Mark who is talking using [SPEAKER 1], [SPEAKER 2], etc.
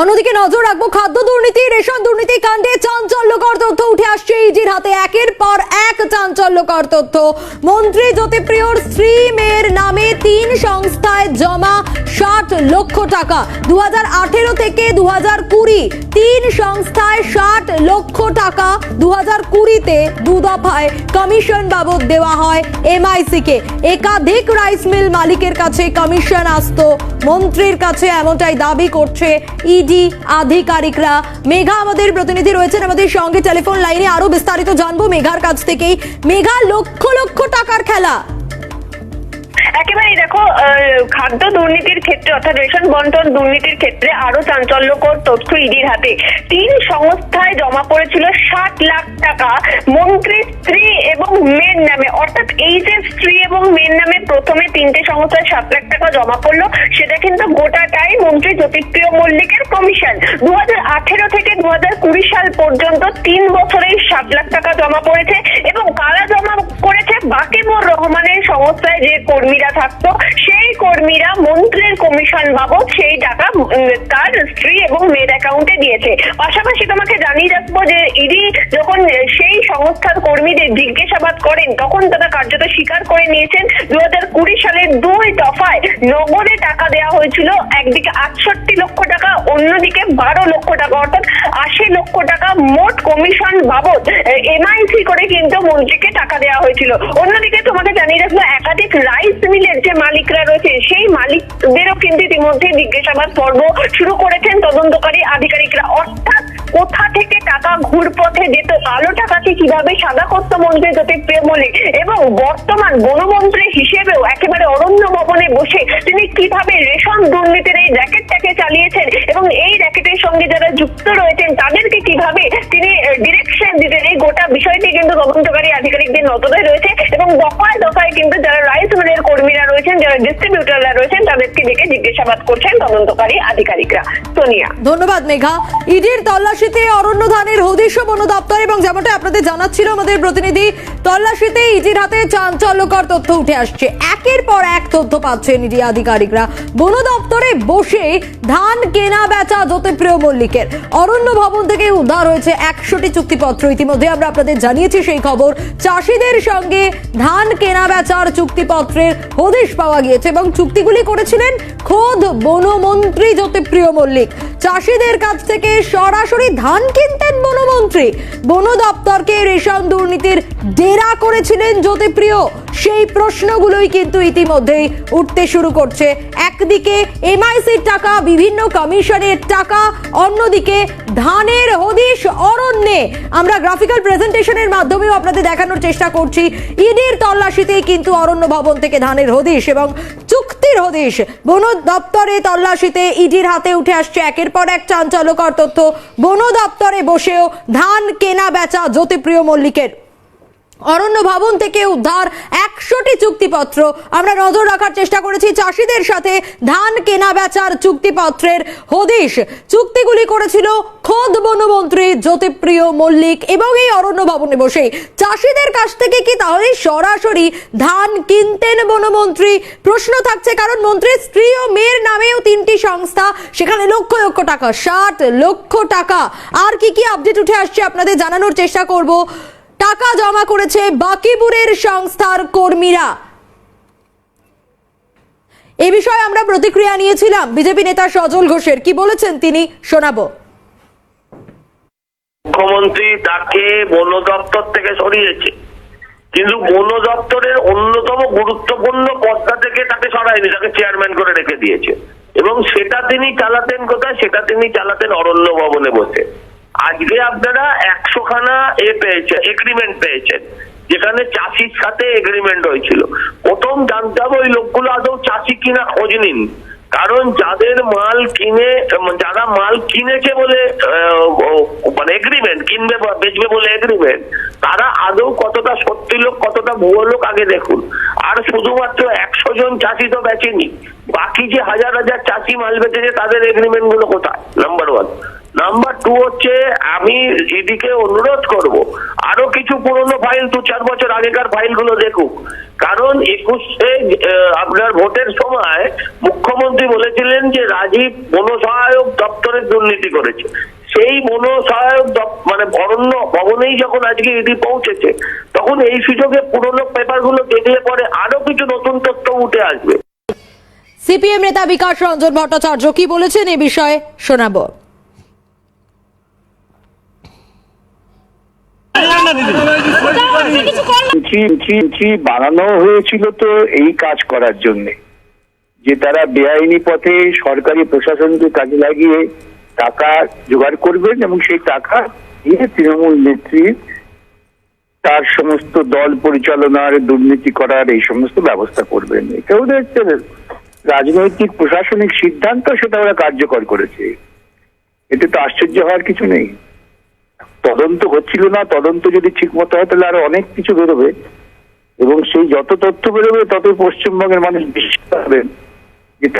[SPEAKER 1] অন্যদিকে নজর রাখব খাদ্য দুর্নীতি, রেশন দুর্নীতি কাণ্ডে চাঞ্চল্যকর তথ্য উঠে আসছে ইজির হাতে। একের পর এক চাঞ্চল্যকর তথ্য। মন্ত্রী জ্যোতিপ্রিয়র স্ত্রী মেয়ের নামে তিন সংস্থায় জমা ষাট লক্ষ টাকা। দু থেকে দু হাজার কুড়ি তিন সংস্থায় ষাট লক্ষ টাকা। দু হাজার কুড়িতে দু দফায় কমিশন বাবদ দেওয়া হয় এমআইসি কে একাধিক রাইস মিল মালিকের কাছে কমিশন আসতো। মন্ত্রীর কাছে এমনটাই দাবি করছে ইডি আধিকারিকরা। মেঘা আমাদের প্রতিনিধি রয়েছেন আমাদের সঙ্গে টেলিফোন লাইনে। আরও বিস্তারিত জানব মেঘার কাছ থেকেই। মেঘা লক্ষ লক্ষ টাকার খেলা।
[SPEAKER 2] একেবারেই দেখো খাদ্য দুর্নীতির ক্ষেত্রে অর্থাৎ রেশন বন্টন দুর্নীতির ক্ষেত্রে আরও চাঞ্চল্যকর তথ্য ইডির হাতে। তিন সংস্থায় জমা পড়েছিল ষাট লাখ টাকা, মন্ত্রীর স্ত্রী এবং মেয়ের নামে। অর্থাৎ এই যে স্ত্রী এবং মেয়ের নামে প্রথমে তিনটে সংস্থায় সাত লাখ টাকা জমা পড়ল। সেটা কিন্তু গোটাটাই মন্ত্রী জ্যোতিপ্রিয় মল্লিকের কমিশন। দু আঠেরো থেকে দু কুড়ি সাল পর্যন্ত তিন বছরেই সাত লাখ টাকা জমা পড়েছে এবং কারা জমা করেছে বাকিবুর রহমানের সংস্থায় যে কর্মীরা থাকতো, সেই কর্মীরা মন্ত্রীর কমিশন বাবদ সেই টাকা তার স্ত্রী এবং মেয়ের অ্যাকাউন্টে দিয়েছে। পাশাপাশি তোমাকে জানিয়ে রাখব যে ইডি যখন সেই সংস্থার কর্মীদের জিজ্ঞাসাবাদ করেন, তখন তারা কার্যত স্বীকার করে নিয়েছেন দু হাজার কুড়ি সালের দুই দফায় নগদে টাকা দেওয়া হয়েছিল, একদিকে আটষট্টি লক্ষ টাকা, অন্যদিকে লক্ষ টাকা, অর্থাৎ আশি লক্ষ টাকা মোট কমিশন বাবদ এমআইসি করে কিন্তু মন্ত্রীকে টাকা দেওয়া হয়েছিল। অন্যদিকে তোমাকে জানিয়ে রাখব, একাধিক রাইস মিলের যে মালিকরা রয়েছে, সেই মালিকদেরও কিন্তু ইতিমধ্যে জিজ্ঞাসাবাদ পর্ব শুরু করেছেন তদন্তকারী আধিকারিকরা। অর্থাৎ কোথা থেকে টাকা ঘুরপথে যেত কালো টাকাকে কীভাবে সাদা করতো মন্ত্রী জ্যোতিপ্রিয় মল্লিক এবং বর্তমান বনমন্ত্রী হিসেবেও একেবারে অরণ্য ভবনে বসে তিনি কীভাবে রেশন দুর্নীতির এই র্যাকেটটাকে চালিয়েছেন এবং এই র্যাকেটের সঙ্গে যারা যুক্ত রয়েছেন, তাদেরকে কীভাবে তিনি ডিরেকশন দিতেন? এই গোটা বিষয়টি কিন্তু তদন্তকারী আধিকারিকদের নজরে রয়েছে এবং দফায় দফায় কিন্তু যারা রাইস মিলের কর্মীরা রয়েছেন, যারা ডেকে জিজ্ঞাসাবাদ করছেন তদন্তকারী আধিকারিকরা। সোনিয়া।
[SPEAKER 1] ধন্যবাদ, মেঘা। ইডির তল্লাশিতে অরণ্য ধানের বন দপ্তর এবং যেমনটা আপনাদের জানাচ্ছিল আমাদের প্রতিনিধি, তল্লাশিতে ইডির হাতে চাঞ্চল্যকর তথ্য উঠে আসছে। একের পর এক তথ্য পাচ্ছেন ইডি আধিকারিকরা। বন দপ্তরে বসে ধান কেনা বেচা জ্যোতিপ্রিয় মল্লিকের। অরণ্য ভবন থেকে উদ্ধার হয়েছে একশোটি চুক্তিপত্র। ইতিমধ্যে আমরা আপনাদের জানিয়েছি সেই খবর। চাষিদের সঙ্গে ধান কেনা বেচার চুক্তিপত্রের হদিশ পাওয়া গিয়েছে এবং চুক্তিগুলি করেছিলেন খোদ বনমন্ত্রী জ্যোতিপ্রিয় মল্লিক। চাষিদের কাছ থেকে সরাসরি ধান কিনতেন বনমন্ত্রী। বন দপ্তরকে রেশন দুর্নীতির ডেরা করেছিলেন জ্যোতিপ্রিয় সেই প্রশ্নগুলোই কিন্তু ইতিমধ্যেই উঠতে শুরু করছে। একদিকে এমআইসির টাকা, বিভিন্ন কমিশনের টাকা, অন্যদিকে ধানের হদিশ অরণ্যে। আমরা গ্রাফিক্যাল প্রেজেন্টেশনের মাধ্যমেও আপনাদের দেখানোর চেষ্টা করছি। ইডির তল্লাশিতে কিন্তু অরণ্য ভবন থেকে ধানের হদিশ এবং চুক্তির হদিশ বন দপ্তরে তল্লাশিতে ইডির হাতে উঠে আসছে একের পর এক চাঞ্চল্যকর তথ্য। বন দপ্তরে বসেও ধান কেনা বেচা জ্যোতিপ্রিয় মল্লিকের। অরণ্য ভবন থেকে উদ্ধার একশোটি চুক্তিপত্র। আমরা নজর রাখার চেষ্টা করেছি চাষিদের সাথে ধান কেনা বেচার চুক্তিপত্রের হদিশ। চুক্তিগুলি করেছিল খোদ বনমন্ত্রী জ্যোতিপ্রিয় মল্লিক এবং এই অরণ্য ভবনে বসে। চাষিদের কাছ থেকে কি তাহলে সরাসরি ধান কিনতেন বনমন্ত্রী? প্রশ্ন থাকছে, কারণ মন্ত্রীর স্ত্রী ও মেয়ের নামেও তিনটি সংস্থা। সেখানে লক্ষ লক্ষ টাকা, ষাট লক্ষ টাকা। আর কি কি আপডেট উঠে আসছে আপনাদের জানানোর চেষ্টা করব। টাকা জমা করেছে বাকিপুরের সংস্থার কর্মীরা। এ বিষয়ে আমরা প্রতিক্রিয়া নিয়েছিলাম। বিজেপি নেতা সজল ঘোষের। কি বলেছেন তিনি? শোনাবো।
[SPEAKER 3] মুখ্যমন্ত্রী তাকে বন দপ্তর থেকে সরিয়েছে। কিন্তু বন দপ্তরের অন্যতম গুরুত্বপূর্ণ পদটা থেকে তাকে সরায়নি, তাকে চেয়ারম্যান করে রেখে দিয়েছে। এবং সেটা তিনি চালাতেন কোথায়? সেটা তিনি চালাতেন অরণ্য ভবনে বসে। আজকে আপনারা একশো খানা এ পেয়েছেন এগ্রিমেন্ট পেয়েছেন, যেখানে চাষির সাথে এগ্রিমেন্ট হয়েছিল। প্রথম জানতে হবে ওই লোকগুলো আদৌ চাষি কিনা খোঁজ নিন। কারণ যাদের মাল কিনে, যারা মাল কিনেছে বলে মানে এগ্রিমেন্ট কিনবে বেচবে বলে এগ্রিমেন্ট তারা আদৌ কতটা সত্যি লোক, কতটা ভুয়ো লোক আগে দেখুন। আর শুধুমাত্র একশো জন চাষি তো বেচেনি। বাকি যে হাজার হাজার চাষি মাল বেচেছে, তাদের এগ্রিমেন্টগুলো কোথায়? নাম্বার ওয়ান নাম্বার টু হচ্ছে, আমি ইডিকে অনুরোধ করব, আরও কিছু পুরনো ফাইল দু চার বছর আগেকার ফাইলগুলো দেখুক। কারণ একুশে আপনার ভোটের সময় মুখ্যমন্ত্রী বলেছিলেন যে রাজীব বনসহায়ক দপ্তরের দুর্নীতি করেছে। সেই বনসহায়ক দপ- মানে অরণ্য ভবনেই যখন আজকে ইডি পৌঁছেছে, তখন এই সুযোগে পুরনো পেপারগুলো দেখলে পরে আরও কিছু নতুন তথ্য উঠে আসবে।
[SPEAKER 1] সিপিএম নেতা বিকাশ রঞ্জন ভট্টাচার্য কি বলেছেন এ বিষয়ে শোনাবো।
[SPEAKER 4] বানানো হয়েছিল তো এই কাজ করার জন্য। যে তারা বেআইনি পথে সরকারি প্রশাসনকে কাজে লাগিয়ে টাকা জোগাড় করবেন এবং সেই টাকা দিয়ে তৃণমূল নেত্রী তার সমস্ত দল পরিচালনার, দুর্নীতি করার এই সমস্ত ব্যবস্থা করবেন। এটা ওদের একটা রাজনৈতিক প্রশাসনিক সিদ্ধান্ত, সেটা ওরা কার্যকর করেছে। এতে তো আশ্চর্য হওয়ার কিছু নেই। তদন্ত হচ্ছিল না, তদন্ত যদি ঠিক মতো হয়, তাহলে আরও অনেক কিছু বেরোবে। এবং সেই যত তথ্য বেরোবে, ততই পশ্চিমবঙ্গের মানুষ বিশ্বাস পাবেন